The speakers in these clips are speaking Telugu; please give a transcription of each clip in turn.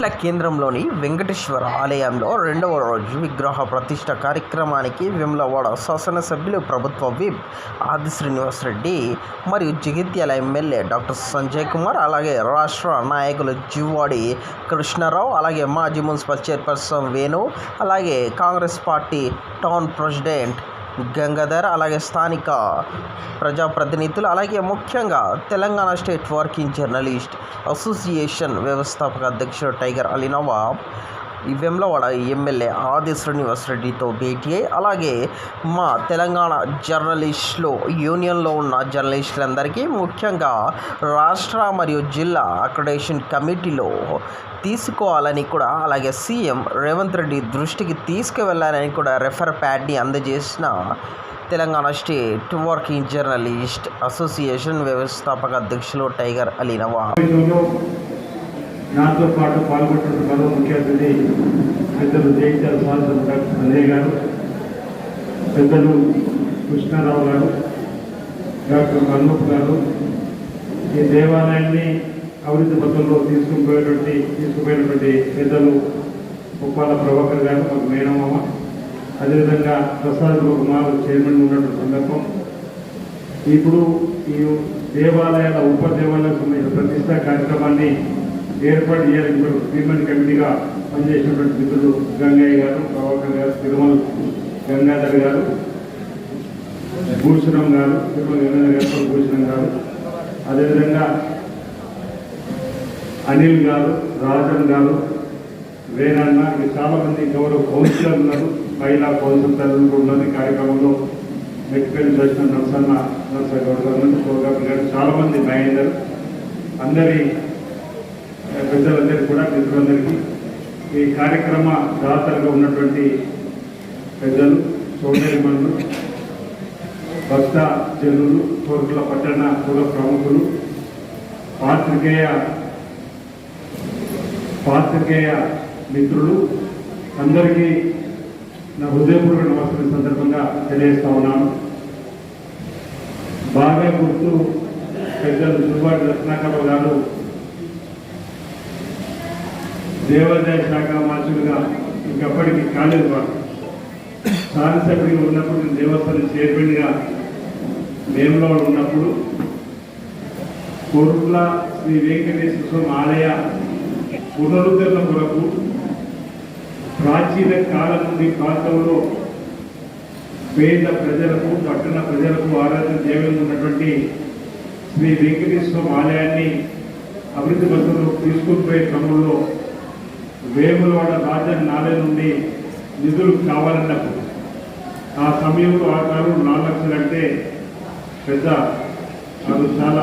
కోట్ల కేంద్రంలోని వెంకటేశ్వర ఆలయంలో రెండవ రోజు విగ్రహ ప్రతిష్ట కార్యక్రమానికి వెమ్లవాడ శాసనసభ్యులు ప్రభుత్వ విప్ ఆది శ్రీనివాస్ రెడ్డి మరియు జగిత్యాల ఎమ్మెల్యే డాక్టర్ సంజయ్ కుమార్ అలాగే రాష్ట్ర నాయకులు జీవాడి కృష్ణారావు అలాగే మాజీ మున్సిపల్ చైర్పర్సన్ వేణు అలాగే Congress party town president Gangadhar అలాగే స్థానిక ప్రజాప్రతినిధులు అలాగే ముఖ్యంగా Telangana state working journalist association వ్యవస్థాపక అధ్యక్షుడు టైగర్ అలీ వెమ్లవాడ ఎమ్మెల్యే ఆది శ్రీనివాస్ రెడ్డితో భేటీ అయ్యి అలాగే మా తెలంగాణ జర్నలిస్టులు యూనియన్లో ఉన్న జర్నలిస్టులందరికీ ముఖ్యంగా రాష్ట్ర మరియు జిల్లా అక్రడేషన్ కమిటీలో తీసుకోవాలని కూడా అలాగే సీఎం రేవంత్ రెడ్డి దృష్టికి తీసుకువెళ్ళాలని కూడా రెఫర్ ప్యాడ్ని అందజేసిన Telangana state working journalist association వ్యవస్థాపక అధ్యక్షులు టైగర్ అలీ నవాబ్ నాతో పాటు పాల్గొంటున్న మరో ముఖ్య అతిథి పెద్దలు జయించారు శాసన డాక్టర్ సంజయ్ గారు పెద్దలు కృష్ణారావు గారు డాక్టర్ మన్మూప్ గారు ఈ దేవాలయాన్ని అభివృద్ధి పథంలో తీసుకుపోయేటువంటి తీసుకుపోయినటువంటి పెద్దలు ఉప్పాల ప్రభాకర్ గారు మాకు మేనమామ. అదేవిధంగా ప్రసాద్ కుమార్ చైర్మన్ ఉన్నటువంటి సందర్భం. ఇప్పుడు ఈ దేవాలయాల ఉప దేవాలయాలకు సంబంధించిన ప్రతిష్టా కార్యక్రమాన్ని ఏర్పాటు చేయాలని ఇప్పుడు ట్రీట్మెంట్ కమిటీగా పనిచేసినటువంటి మిత్రులు గంగయ్య గారు ప్రభాకర్ గారు తిరుమల గంగాధర్ గారు భూషణం గారు తిరుమల గంగాధర్ గారు భూషణం గారు. అదేవిధంగా అనిల్ గారు రాజన్ గారు వేణన్న చాలామంది చాలా మంది గౌరవ కౌన్సిలర్ ఉన్నారు. మహిళా కౌన్సిల్ తల్లులు ఉన్నారు ఈ కార్యక్రమంలో మెట్టిపల్లి దర్శన నరసన్న నరస గౌడ్ గారు ఉన్నారు, గారు చాలా మంది మహేందర్. అందరి పెద్దలందరికీ కూడా మిత్రులందరికీ ఈ కార్యక్రమ దాతలుగా ఉన్నటువంటి పెద్దలు సోదరిమణులు భక్త జనులు కోరుకుల పట్టణ కుల ప్రముఖులు పాత్రికేయ పాత్రికేయ మిత్రులు అందరికీ నా హృదయపూర్వక నమస్కారం సందర్భంగా తెలియజేస్తా ఉన్నాను. బాగా గుర్తు పెద్దలు దుర్బాటు రత్నాకరావు గారు దేవాదాయ శాఖ మంత్రులుగా ఇంకప్పటికి కాలేదు వాడు శాసనసభ్యులు ఉన్నప్పుడు నేను దేవస్థానం చైర్మన్గా మేములో ఉన్నప్పుడు కోరుట్ల శ్రీ వెంకటేశ్వర స్వామి ఆలయ పునరుద్ధరణ కొరకు ప్రాచీన కాలం నుండి ప్రాంతంలో పేద ప్రజలకు పట్టణ ప్రజలకు ఆరాధన దేవం ఉన్నటువంటి శ్రీ వెంకటేశ్వర ఆలయాన్ని అభివృద్ధి పథంలో తీసుకుని పోయే క్రమంలో వేములవాడ రాజన్ నాలే నుండి నిధులు కావాలన్నప్పుడు ఆ సమయంలో ఆ కారు నాలుగు లక్షలు అంటే పెద్ద అది చాలా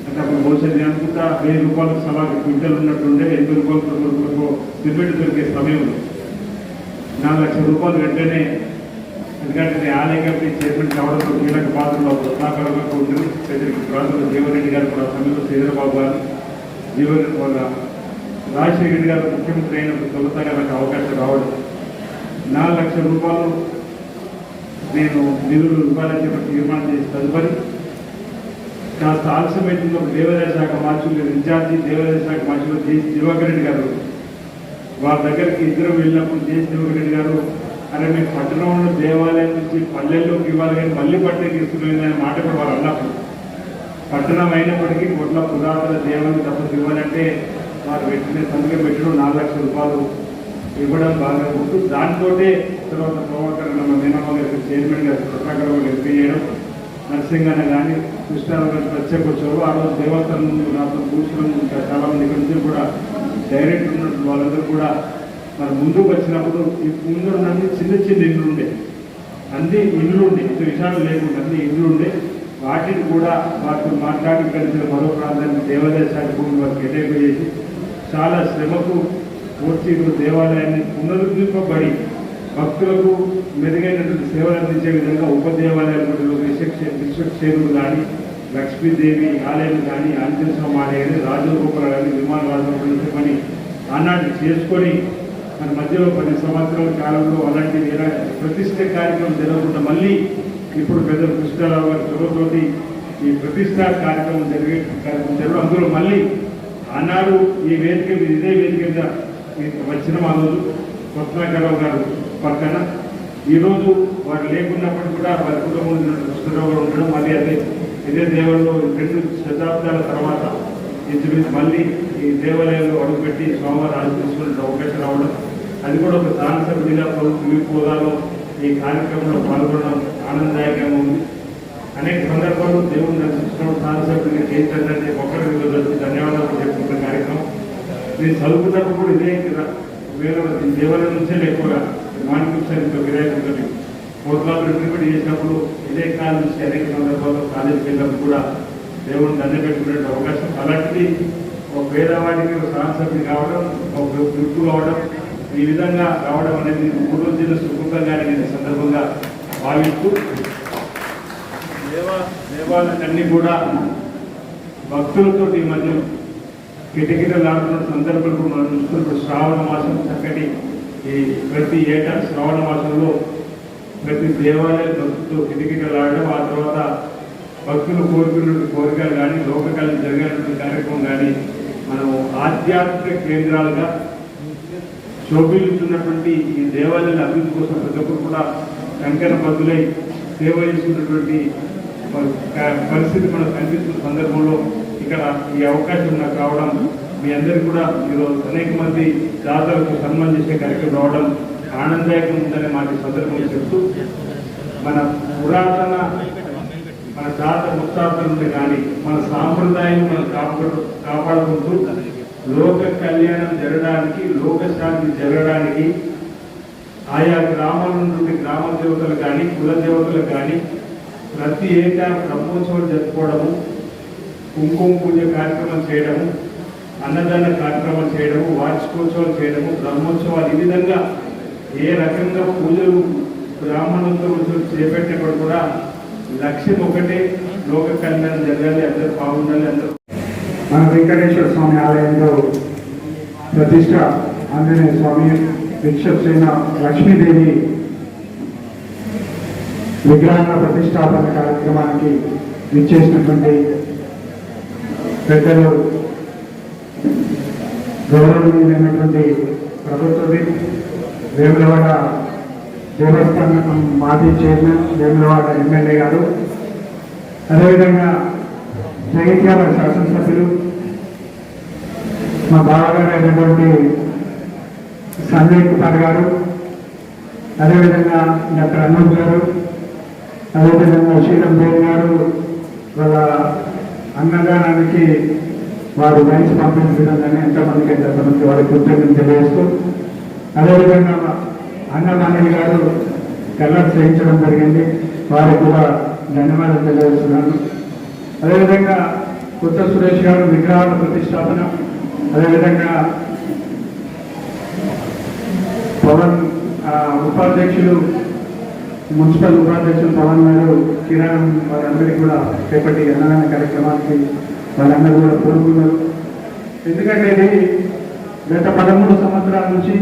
అంటే అప్పుడు బహుశా నేను అనుకుంటా? వెయ్యి రూపాయలకు సవా క్వింటల్ ఉన్నట్టుండే ఎనభై రూపాయలు తొమ్మిది రూపాయలకు సిమెంట్ దొరికే సమయంలో నాలుగు లక్షల రూపాయలు వెంటనే ఎందుకంటే నేను ఆలయం కమిటీ చైర్మన్ కావడంతో కీలక పాత్రలో సహకారంగా ఉంటుంది ప్రజలకు రాజుల జీవన్ రెడ్డి గారు కూడా ఆ సమయంలో శ్రీధరబాబు గారు జీవరెడ్డి వాళ్ళ రాజశేఖర రెడ్డి గారు ముఖ్యమంత్రి అయినప్పుడు తొలుతగా నాకు అవకాశం రావడం. నాలుగు లక్షల రూపాయలు నేను నిధులు ఇవ్వాలని చెప్పి తీర్మానం చేసి తదుపరి కాస్త ఆలస్యమైతుందో దేవాదాయ శాఖ మార్చులు ఇన్ఛార్జి దేవాదాయ శాఖ మార్చులు జేసి దివాకర్ రెడ్డి గారు వారి దగ్గరికి ఇద్దరు వెళ్ళినప్పుడు జేసి దివాకర్ రెడ్డి గారు అరే మీకు పట్టణంలో దేవాలయం నుంచి పల్లెల్లోకి ఇవ్వాలి కానీ మళ్ళీ పట్టణకి ఇస్తున్నాయి అనే మాట కూడా వారు అన్నప్పుడు పట్టణం అయినప్పటికీ కొట్ల పురాతన దేవాలయం తప్ప ఇవ్వాలంటే వారు పెట్టిన సంతకం పెట్టడం నాలుగు లక్షల రూపాయలు ఇవ్వడం బాగా గుర్తు దాంతో తర్వాత ప్రభాకర్ మన మేనమ్మ గారికి చైర్మన్ గారు కృష్ణాకర్ గారు ఎంపీ చేయడం నరసింహన్న కానీ కృష్ణారావు గారు ప్రత్యేక వచ్చారు ఆ రోజు దేవతల ముందు నాతో కూర్చొని చాలా మంది ఇక్కడ నుంచి కూడా డైరెక్ట్ ఉన్నట్టు వాళ్ళందరూ కూడా మరి ముందుకు వచ్చినప్పుడు ఈ ముందు ఉన్నది చిన్న చిన్న ఇల్లు ఉండే. అన్ని ఇల్లు ఉండే. ఇంత విషయాలు లేకుండా అన్ని ఇల్లు ఉండే. వాటిని కూడా వాటిని మాట్లాడి కలిసిన మరో ప్రాంతానికి దేవాలయ శాఖ భూమి వారికి కేటాయింపు చేసి చాలా శ్రమకు పూర్తి దేవాలయాన్ని పునరుద్ధరింపబడి భక్తులకు మెరుగైనటువంటి సేవలు అందించే విధంగా ఉప దేవాలయాలు విశ్వక్షేరులు కానీ లక్ష్మీదేవి ఆలయం కానీ ఆంజనేయ స్వామి ఆలయం కానీ కానీ విమాన పని ఆనాటి చేసుకొని మన మధ్యలో పది సంవత్సరాల కాలంలో అలాంటి ప్రతిష్ట కార్యక్రమం జరగకుండా మళ్ళీ ఇప్పుడు పెద్ద కృష్ణారావు గారి చొరవతోటి ఈ ప్రతిష్ట కార్యక్రమం జరిగే కార్యక్రమం జరగడం అందులో మళ్ళీ ఆనాడు ఈ వేదిక మీద ఇదే వేదిక మీద వచ్చిన మా రోజు కొత్తరావు గారు పక్కన. ఈరోజు వారు లేకున్నప్పుడు కూడా వారి కుటుంబం కృష్ణరావు గారు ఉండడం మళ్ళీ అదే ఇదే దేవాలయంలో రెండు శతాబ్దాల తర్వాత ఇంచుమించు మళ్ళీ ఈ దేవాలయంలో అడుగుపెట్టి స్వామివారు ఆలోచించుకునే అవకాశం రావడం అది కూడా ఒక శాసనసభ్యుడిగా ప్రభుత్వ హోదాలో ఈ కార్యక్రమంలో పాల్గొనడం ఆనందదాయకంగా ఉంది. అనేక సందర్భాలు దేవుని దర్శించడం శాసనసభ్యుడిని చేయించండి ఒకరికి వచ్చి ధన్యవాదాలు చెప్పుకున్న కార్యక్రమం. నేను చదువుకున్నప్పుడు కూడా ఇదే కదా వేరే దేవాలయం నుంచే ఎక్కువగా మాణిక్యంతో విరాయి ఉంటుంది కోట్లాలు రిట్రీట్ చేసినప్పుడు ఇదే కాలం నుంచి అనేక సందర్భాల్లో కాలేజీకి వెళ్ళినప్పుడు కూడా దేవుని దండ పెట్టుకునే అవకాశం. అలాంటిది ఒక పేదవాడికి ఒక సాహసభ్యుడు కావడం ఒక గుర్తు కావడం ఈ విధంగా రావడం అనేది మూడు రోజుల సుఖంగా నేను సందర్భంగా భావిస్తూ దేవాలయాలన్నీ కూడా భక్తులతో ఈ మధ్య కిటకిటలాడుతున్న సందర్భంలో మనం చూస్తున్నప్పుడు శ్రావణ మాసం చక్కటి ఈ ప్రతి ఏటా శ్రావణ మాసంలో ప్రతి దేవాలయ భక్తులతో కిటకిటలాడడం ఆ తర్వాత భక్తులు కోరుకున్న కోరికలు కానీ లోకకాలం జరిగినటువంటి కార్యక్రమం కానీ మనం ఆధ్యాత్మిక కేంద్రాలుగా శోభిల్లుతున్నటువంటి ఈ దేవాలయాల అభివృద్ధి కోసం ప్రతి ఒక్కరు కూడా కంకణ బద్దులై సేవ చేస్తున్నటువంటి పరిస్థితి మనకు కనిపిస్తున్న సందర్భంలో ఇక్కడ ఈ అవకాశం నాకు రావడం మీ అందరికీ కూడా ఈరోజు అనేక మంది దాతలకు సన్మానం చేసే కార్యక్రమం రావడం ఆనందదాయకం ఉందని మాకు సందర్భంగా చెప్తూ మన పురాతన మన తాత ముత్తాతలు నుండి కానీ మన సాంప్రదాయం మనం కాపాడు కాపాడుకుంటూ లోక కళ్యాణం జరగడానికి లోకశాంతి జరగడానికి ఆయా గ్రామాల నుండి గ్రామ దేవతలు కానీ కుల దేవతలు కానీ ప్రతి ఏటా బ్రహ్మోత్సవం జరుపుకోవడము కుంకుమ పూజ కార్యక్రమం చేయడము అన్నదాన కార్యక్రమం చేయడము వార్షికోత్సవం చేయడము బ్రహ్మోత్సవాలు ఈ విధంగా ఏ రకంగా పూజలు బ్రాహ్మణోత్సవం చేపట్టినప్పుడు కూడా లక్ష్యం ఒకటే లోక కళ్యాణం జరగాలి అందరూ బాగుండాలి అందరూ. మన వెంకటేశ్వర స్వామి ఆలయంలో ప్రతిష్ట ఆంజనేయ స్వామి విక్షసేన లక్ష్మీదేవి విగ్రహాల ప్రతిష్టాపన కార్యక్రమానికి విచ్చేసినటువంటి పెద్దలు గౌరవనీయులైనటువంటి ప్రభుత్వది వేములవాడ దేవస్థానం మాజీ చైర్మన్ వేములవాడ ఎమ్మెల్యే గారు అదేవిధంగా జగిత్యాల శాసనసభ్యులు మా బావగారు అయినటువంటి సంజయ్ కుమార్ గారు అదేవిధంగా డాక్టర్ అనూప్ గారు అదేవిధంగా శ్రీరం గారు వాళ్ళ అన్నదానానికి వారు మైన్స్ పంపించడం కానీ ఎంతమందికి ఎంతమందికి వారి కృతజ్ఞత తెలియజేస్తూ అదేవిధంగా అన్నమానవి గారు కలర్ చేయించడం జరిగింది. వారికి కూడా ధన్యవాదాలు తెలియజేస్తున్నాను. అదేవిధంగా కొత్త సురేష్ గారు విగ్రహాల ప్రతిష్టాపన అదేవిధంగా పవన్ ఆ, ఉపాధ్యక్షులు మున్సిపల్ ఉపాధ్యక్షులు పవన్ గారు కిరణ్ వారందరికీ కూడా రేపటి అన్నదాన కార్యక్రమానికి వారందరూ కూడా కోరుకున్నారు ఎందుకంటే ఇది గత పదమూడు సంవత్సరాల నుంచి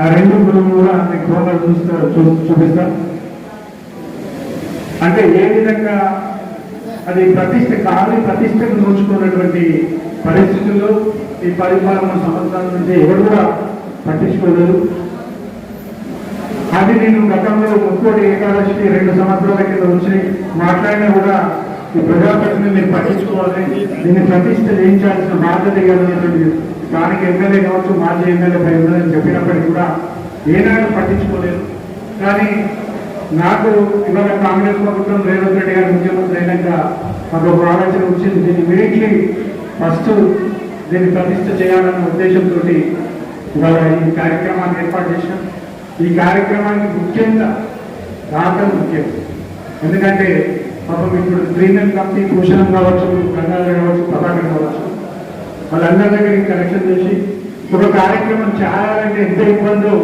ఆ రెండు గురువులు కూడా మీకు ప్రోగ్రాం చూస్తారు చూ- చూపిస్తా. అంటే ఏ విధంగా అది ప్రతిష్ట కాని ప్రతిష్టను నోచుకున్నటువంటి పరిస్థితుల్లో ఈ పది పదమూడు సంవత్సరాల నుంచి ఎవరు కూడా పట్టించుకోలేదు. అది నేను గతంలో ముక్కోటి ఏకాదశికి రెండు సంవత్సరాల కింద వచ్చి మాట్లాడినా కూడా ఈ ప్రజాప్రతిని మీరు పట్టించుకోవాలి. దీన్ని ప్రతిష్ట చేయించాల్సిన బాధ్యత కలిగినటువంటి స్థానిక ఎమ్మెల్యే కావచ్చు మాజీ ఎమ్మెల్యే పై ఉందని చెప్పినప్పటికీ కూడా ఏనాడు పట్టించుకోలేదు. కానీ నాకు ఇవాళ కాంగ్రెస్ ప్రభుత్వం రేవంత్ రెడ్డి గారు ముఖ్యమంత్రి అయినాక మాకు ఒక ఆలోచన వచ్చింది. దీన్ని ఇమీడియట్లీ ఫస్ట్ దీన్ని ప్రతిష్ట చేయాలన్న ఉద్దేశంతో ఇవాళ ఈ కార్యక్రమాన్ని ఏర్పాటు చేసినాం. ఈ కార్యక్రమానికి ముఖ్యంగా దాతలు ముఖ్యం. ఎందుకంటే పాపం ఇప్పుడు ప్రీమియం కంపెనీ భూషణం కావచ్చు గంగాధర కావచ్చు ప్రభాకర్ కావచ్చు వాళ్ళందరి దగ్గర కనెక్షన్ చేసి ఒక కార్యక్రమం చేయాలంటే ఎంత ఇబ్బందో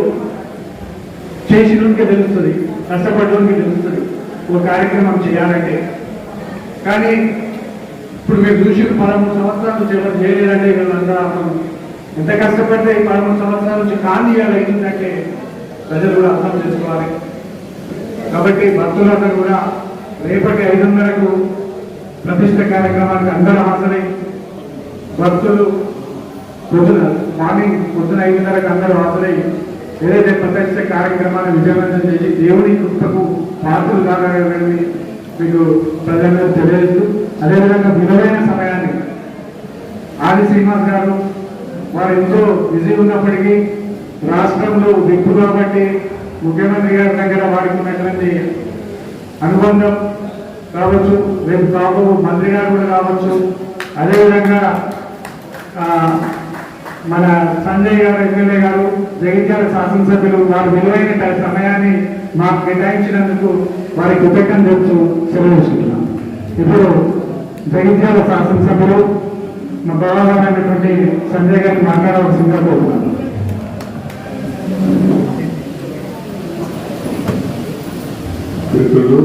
చేసినోనికి తెలుస్తుంది కష్టపడడానికి తెలుస్తుంది. ఒక కార్యక్రమం చేయాలంటే. కానీ ఇప్పుడు మీరు చూసి పదమూడు సంవత్సరాలు చేయలేదంటే వీళ్ళందరూ ఎంత కష్టపడితే ఈ పదమూడు సంవత్సరాల నుంచి కానీ ఇవాళ అయిందంటే ప్రజలు కూడా అర్థం చేసుకోవాలి. కాబట్టి భక్తులందరూ కూడా రేపటి ఐదున్నరకు ప్రతిష్ట కార్యక్రమానికి అందరూ హాజరై భక్తులు పొద్దున మార్నింగ్ పొద్దున ఐదున్నరకు అందరూ హాజరై ఏదైతే ప్రత్యక్ష కార్యక్రమాన్ని విజయవంతం చేసి దేవుని కృపకు పాత్రలు కాగలని మీకు ప్రజలకు తెలియజేస్తూ అదేవిధంగా విలువైన సమయాన్ని ఆది శ్రీనివాస్ గారు వారు ఎంతో బిజీ ఉన్నప్పటికీ రాష్ట్రంలో దిక్కు కాబట్టి ముఖ్యమంత్రి గారి దగ్గర వారికి అనుబంధం కావచ్చు రేపు కాపు మంత్రి గారు కూడా కావచ్చు. అదేవిధంగా మన సంజయ్ గారు ఎమ్మెల్యే గారు జగిత్యాల శాసనసభ్యులు వారి విలువైన సమయాన్ని మాకు కేటాయించినందుకు వారి కృతజ్ఞత తెలుసు సెలవు ఇప్పుడు జగిత్యాల శాసనసభ్యులు మా గౌరవమైనటువంటి సంజయ్ గారిని మాట్లాడవలసిందిగా కోరుతున్నాను. మిత్రులు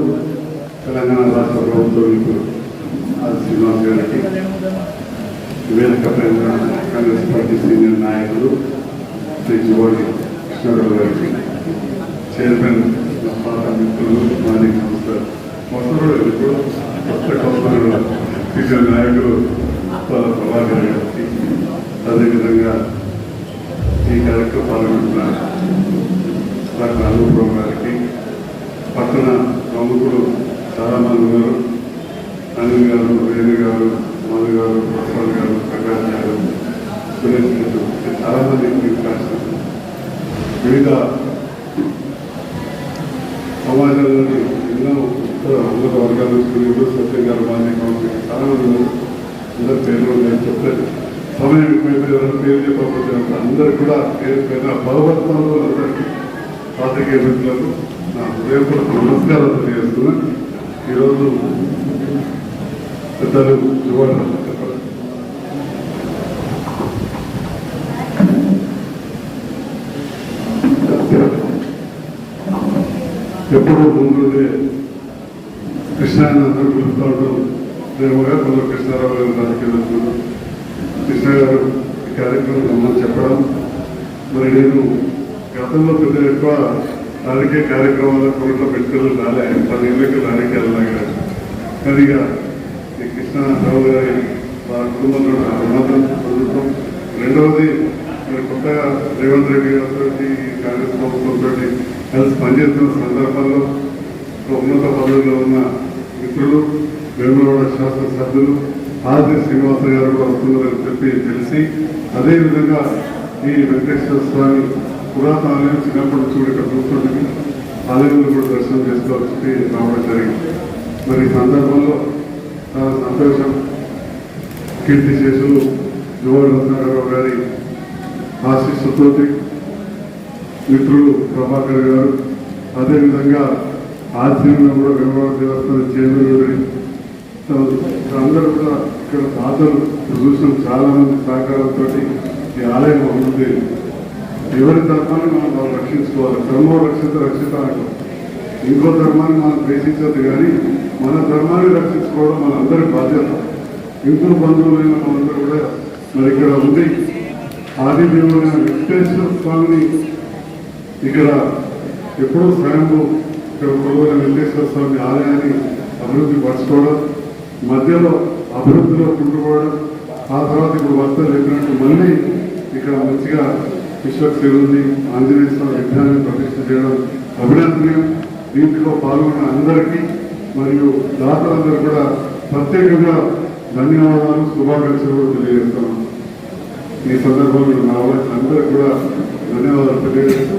తెలంగాణ రాష్ట్ర ప్రభుత్వ మిత్రులు శ్రీనివాస్ గారికి వేదిక పైన కాంగ్రెస్ పార్టీ సీనియర్ నాయకులు శ్రీ జువాడి కృష్ణారావు గారికి చైర్మన్ పాత మిత్రులు మాజీ కౌన్సిలర్ కౌన్సిలర్ ఇప్పుడు కొత్త కౌన్సిలర్ సీనియర్ నాయకులు పాల ప్రభాకర్ గారికి అదేవిధంగా ఈ కార్యక్రమం పాల్గొంటున్న డాక్టర్ అనుభవం గారికి పక్కన ప్రముఖులు చాలామంది ఉన్నారు. అనిల్ గారు రేణు గారు మధు గారు ప్రసాద్ గారు ప్రకాష్ గారు సురేష్ గారు చాలామంది మీకు రాశారు. వివిధ సమాజంలోని ఎన్నో ఇతర ఉన్నత వర్గాల స్కూళ్ళు సత్యం గారు మాజీ చాలామంది అందరి పేర్లు నేను చెప్పలేదు. సమయం ఎక్కువైపోయి పేరు చెప్పకపోతే అందరు కూడా పేరు పేరు బలవర్తంలో అందరికీ పాత్రికేయ మిత్రులకు హృదయపూర్వక నమస్కారం తెలియజేస్తున్నా ఈరోజు పెద్దలు యువత చెప్పండి. ఎప్పుడూ ముందుండే కృష్ణాన్ని అందరూ ప్రేమగా కొందరు కృష్ణారావు గారు రాజకీయ నాయకులు. కృష్ణ గారు ఈ కార్యక్రమం రమ్మని చెప్పడం మరి నేను గతంలో పెద్ద ఎక్కువ రాజకీయ కార్యక్రమాలు కోరికలో పెట్టుకుని రాలే. పది ఏళ్ళకి రాజకీయాలు లాగా కానీ ఇక ఈ కృష్ణారావు గారి వారి కుటుంబంలో అభిమానం ప్రభుత్వం రెండవది మరి కొత్తగా రేవంత్ రెడ్డి గారితో కాంగ్రెస్ ప్రభుత్వంతో కలిసి పనిచేస్తున్న సందర్భంలో ఉన్నత పదవిలో ఉన్న మిత్రులు వేములవాడ శాసనసభ్యులు ఆది శ్రీనివాస గారు కూడా వస్తున్నారని చెప్పి తెలిసి అదేవిధంగా ఈ వెంకటేశ్వర స్వామి పురాతన ఆలయం చిన్నప్పుడు చూడటం చూస్తుండగా ఆలయంలో కూడా దర్శనం చేసుకోవాల్సి రావడం జరిగింది. మరి ఈ సందర్భంలో చాలా సంతోషం కీర్తి శేషులు యువరత్నారావు గారి ఆశీస్సుతో మిత్రులు ప్రభాకర్ గారు అదేవిధంగా ఆశ్రమంలో కూడా వ్యవహార దేవస్థానం చైర్మన్ అందరూ కూడా ఇక్కడ దాతలు చూసిన చాలా మంది సహకారంతో ఈ ఆలయం ఉంది ఎవరి ధర్మాన్ని మనం వాళ్ళు రక్షించుకోవాలి. ధర్మం రక్షిత రక్షిత ఇంకో ధర్మాన్ని మనం ద్వేషించద్దు కానీ మన ధర్మాన్ని రక్షించుకోవడం మనందరి బాధ్యత. హిందూ బంధువులైన మనందరూ కూడా మరి ఇక్కడ ఉంది ఆదిదేవుడైన వెంకటేశ్వర స్వామిని ఇక్కడ ఎప్పుడూ స్వయంభూ ఇక్కడ కొలువైన వెంకటేశ్వర స్వామి ఆలయాన్ని అభివృద్ధి పరచుకోవడం మధ్యలో అభివృద్ధిలో కుంటుకోవడం ఆ తర్వాత ఇప్పుడు వస్త చెప్పినట్టు మళ్ళీ ఇక్కడ మంచిగా విశ్వక్సేన ఉంది ఆంజనేయ స్వామి విగ్రహాన్ని ప్రతిష్ట చేయడం అభినందనీయం. దీంట్లో పాల్గొన్న అందరికీ మరియు దాతలందరూ కూడా ప్రత్యేకంగా ధన్యవాదాలు శుభాకాంక్షలు తెలియజేస్తున్నాం ఈ సందర్భంలో నా వాళ్ళకి అందరికీ కూడా ధన్యవాదాలు తెలియజేస్తూ